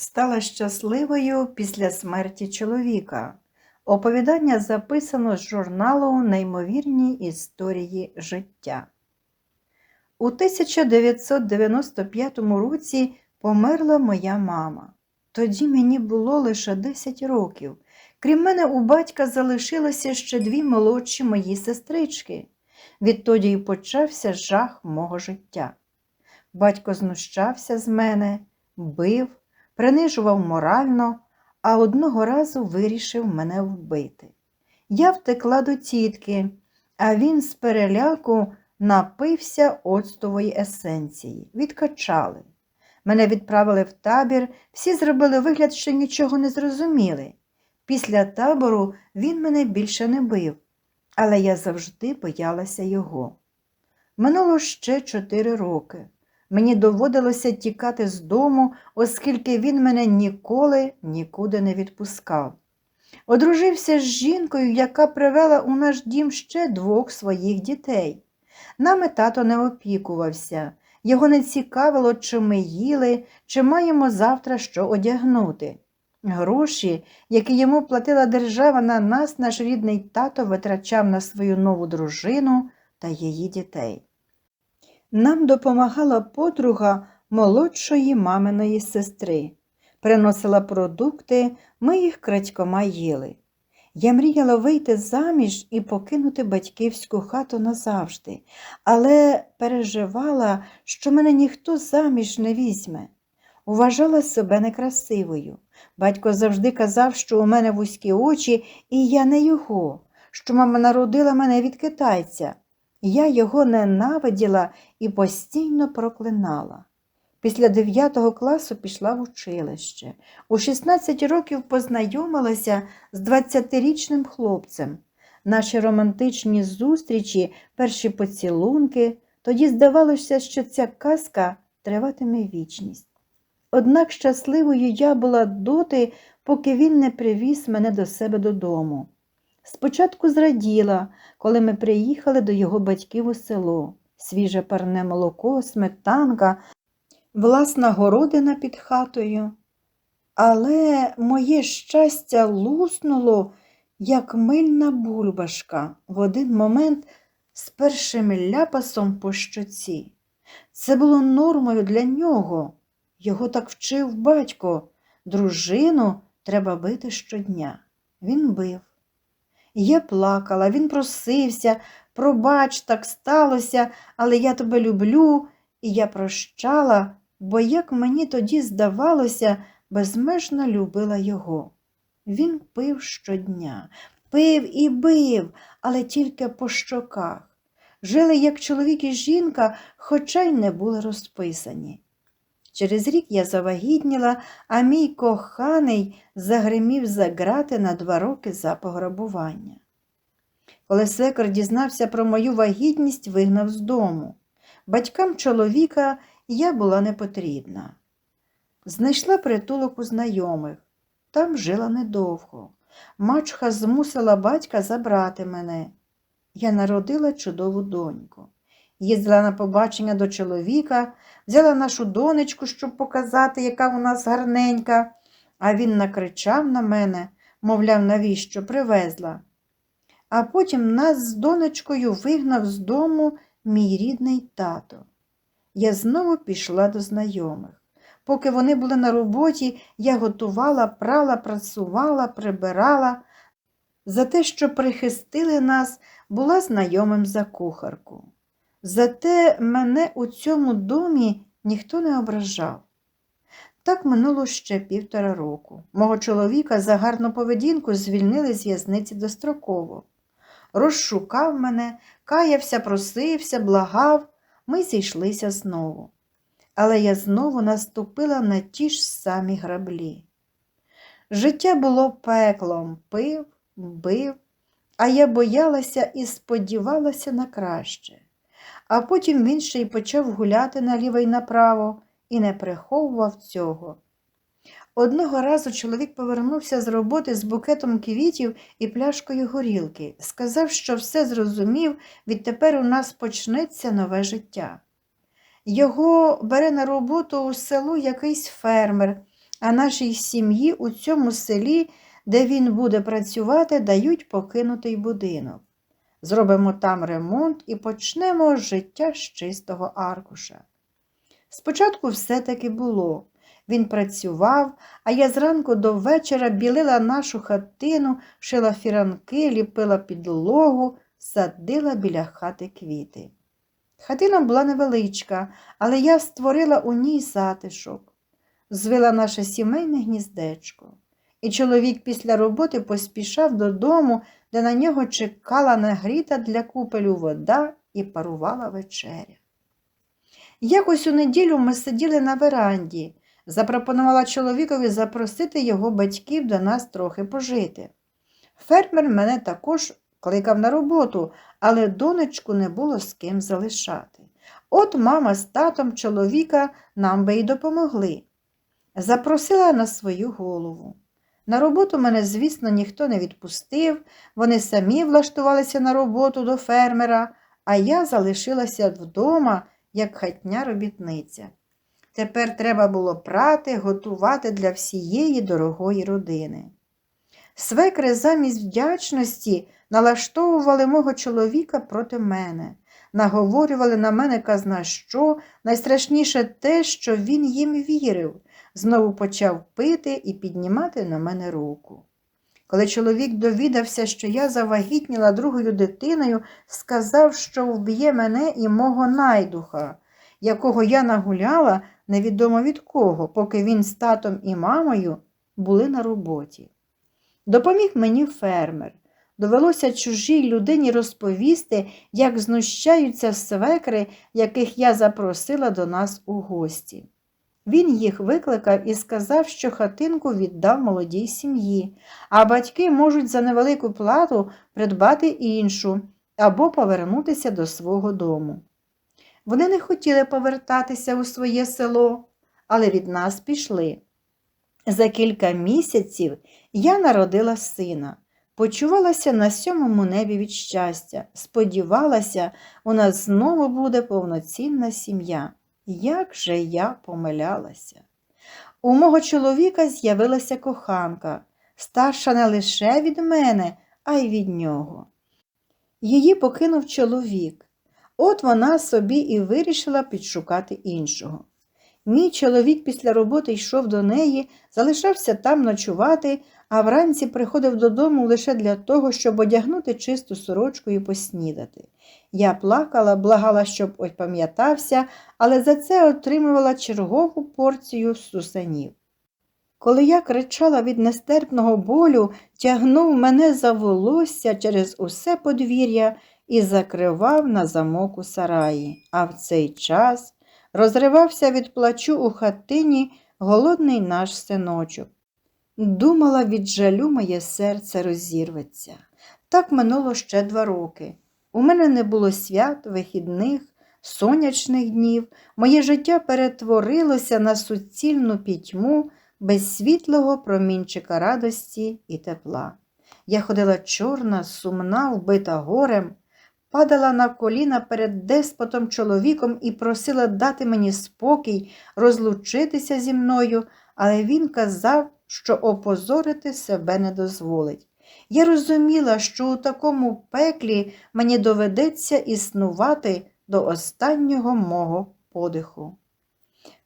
стала щасливою після смерті чоловіка. Оповідання записано з журналу Неймовірні історії життя. У 1995 році померла моя мама. Тоді мені було лише 10 років. Крім мене, у батька залишилося ще дві молодші мої сестрички. Відтоді й почався жах мого життя. Батько знущався з мене, бив, принижував морально, а одного разу вирішив мене вбити. Я втекла до тітки, а він з переляку напився оцтової есенції. Відкачали. Мене відправили в табір, всі зробили вигляд, що нічого не зрозуміли. Після табору він мене більше не бив, але я завжди боялася його. Минуло ще чотири роки. Мені доводилося тікати з дому, оскільки він мене ніколи нікуди не відпускав. Одружився з жінкою, яка привела у наш дім ще двох своїх дітей. Нами тато не опікувався, його не цікавило, чи ми їли, чи маємо завтра що одягнути. Гроші, які йому платила держава на нас, наш рідний тато витрачав на свою нову дружину та її дітей. Нам допомагала подруга молодшої маминої сестри. Приносила продукти, ми їх крадькома їли. Я мріяла вийти заміж і покинути батьківську хату назавжди, але переживала, що мене ніхто заміж не візьме. Уважала себе некрасивою. Батько завжди казав, що у мене вузькі очі, і я не його, що мама народила мене від китайця. Я його ненавиділа і постійно проклинала. Після 9 класу пішла в училище. У 16 років познайомилася з 20-річним хлопцем. Наші романтичні зустрічі, перші поцілунки, тоді здавалося, що ця казка триватиме вічність. Однак щасливою я була доти, поки він не привіз мене до себе додому. Спочатку зраділа, коли ми приїхали до його батьків у село. Свіже парне молоко, сметанка, власна городина під хатою. Але моє щастя луснуло, як мильна бульбашка, в один момент з першим ляпасом по щоці. Це було нормою для нього. Його так вчив батько. Дружину треба бити щодня. Він бив. Я плакала, він просився, пробач, так сталося, але я тебе люблю, і я прощала, бо, як мені тоді здавалося, безмежно любила його. Він пив щодня, пив і бив, але тільки по щоках. Жили як чоловік і жінка, хоча й не були розписані. Через рік я завагітніла, а мій коханий загримів за грати на два роки за пограбування. Коли свекор дізнався про мою вагітність, вигнав з дому. Батькам чоловіка я була не потрібна. Знайшла притулок у знайомих, там жила недовго. Мачха змусила батька забрати мене. Я народила чудову доньку. Їздила на побачення до чоловіка, взяла нашу донечку, щоб показати, яка у нас гарненька, а він накричав на мене, мовляв, навіщо привезла. А потім нас з донечкою вигнав з дому мій рідний тато. Я знову пішла до знайомих. Поки вони були на роботі, я готувала, прала, працювала, прибирала. За те, що прихистили нас, була знайомим за кухарку. Зате мене у цьому домі ніхто не ображав. Так минуло ще півтора року. Мого чоловіка за гарну поведінку звільнили з в'язниці достроково. Розшукав мене, каявся, просився, благав, ми зійшлися знову. Але я знову наступила на ті ж самі граблі. Життя було пеклом, пив, бив, а я боялася і сподівалася на краще. А потім він ще й почав гуляти наліво й направо і не приховував цього. Одного разу чоловік повернувся з роботи з букетом квітів і пляшкою горілки. Сказав, що все зрозумів, відтепер у нас почнеться нове життя. Його бере на роботу у село якийсь фермер, а нашій сім'ї у цьому селі, де він буде працювати, дають покинутий будинок. Зробимо там ремонт і почнемо життя з чистого аркуша. Спочатку все таки було. Він працював, а я зранку до вечора білила нашу хатину, шила фіранки, ліпила підлогу, садила біля хати квіти. Хатина була невеличка, але я створила у ній затишок, звила наше сімейне гніздечко. І чоловік після роботи поспішав додому, де на нього чекала нагріта для купелю вода і парувала вечеря. Якось у неділю ми сиділи на веранді, запропонувала чоловікові запросити його батьків до нас трохи пожити. Фермер мене також кликав на роботу, але донечку не було з ким залишати. От мама з татом чоловіка нам би й допомогли. Запросила на свою голову. На роботу мене, звісно, ніхто не відпустив, вони самі влаштувалися на роботу до фермера, а я залишилася вдома, як хатня робітниця. Тепер треба було прати, готувати для всієї дорогої родини. Свекри замість вдячності налаштовували мого чоловіка проти мене, наговорювали на мене казна що, найстрашніше те, що він їм вірив, знову почав пити і піднімати на мене руку. Коли чоловік довідався, що я завагітніла другою дитиною, сказав, що вб'є мене і мого найдуха, якого я нагуляла невідомо від кого, поки він з татом і мамою були на роботі. Допоміг мені фермер. Довелося чужій людині розповісти, як знущаються свекри, яких я запросила до нас у гості. Він їх викликав і сказав, що хатинку віддав молодій сім'ї, а батьки можуть за невелику плату придбати іншу або повернутися до свого дому. Вони не хотіли повертатися у своє село, але від нас пішли. За кілька місяців я народила сина, почувалася на сьомому небі від щастя, сподівалася, у нас знову буде повноцінна сім'я. Як же я помилялася. У мого чоловіка з'явилася коханка, старша не лише від мене, а й від нього. Її покинув чоловік. От вона собі і вирішила підшукати іншого. Мій чоловік після роботи йшов до неї, залишався там ночувати, а вранці приходив додому лише для того, щоб одягнути чисту сорочку і поснідати. Я плакала, благала, щоб опам'ятався, але за це отримувала чергову порцію сусанів. Коли я кричала від нестерпного болю, тягнув мене за волосся через усе подвір'я і закривав на замок у сараї, а в цей час розривався від плачу у хатині голодний наш синочок. Думала, від жалю моє серце розірветься. Так минуло ще два роки. У мене не було свят, вихідних, сонячних днів, моє життя перетворилося на суцільну пітьму без світлого промінчика радості і тепла. Я ходила чорна, сумна, вбита горем, падала на коліна перед деспотом чоловіком і просила дати мені спокій, розлучитися зі мною, але він казав, що опозорити себе не дозволить. Я розуміла, що у такому пеклі мені доведеться існувати до останнього мого подиху.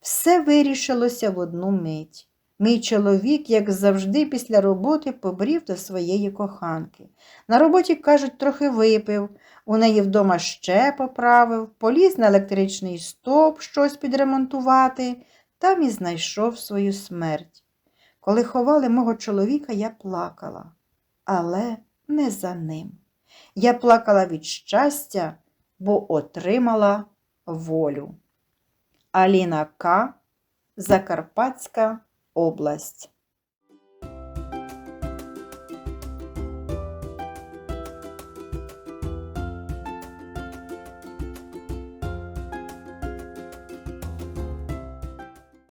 Все вирішилося в одну мить. Мій чоловік, як завжди, після роботи побрів до своєї коханки. На роботі, кажуть, трохи випив, у неї вдома ще поправив, поліз на електричний стоп щось підремонтувати, там і знайшов свою смерть. Коли ховали мого чоловіка, я плакала, але не за ним. Я плакала від щастя, бо отримала волю. Аліна К. Закарпатська область.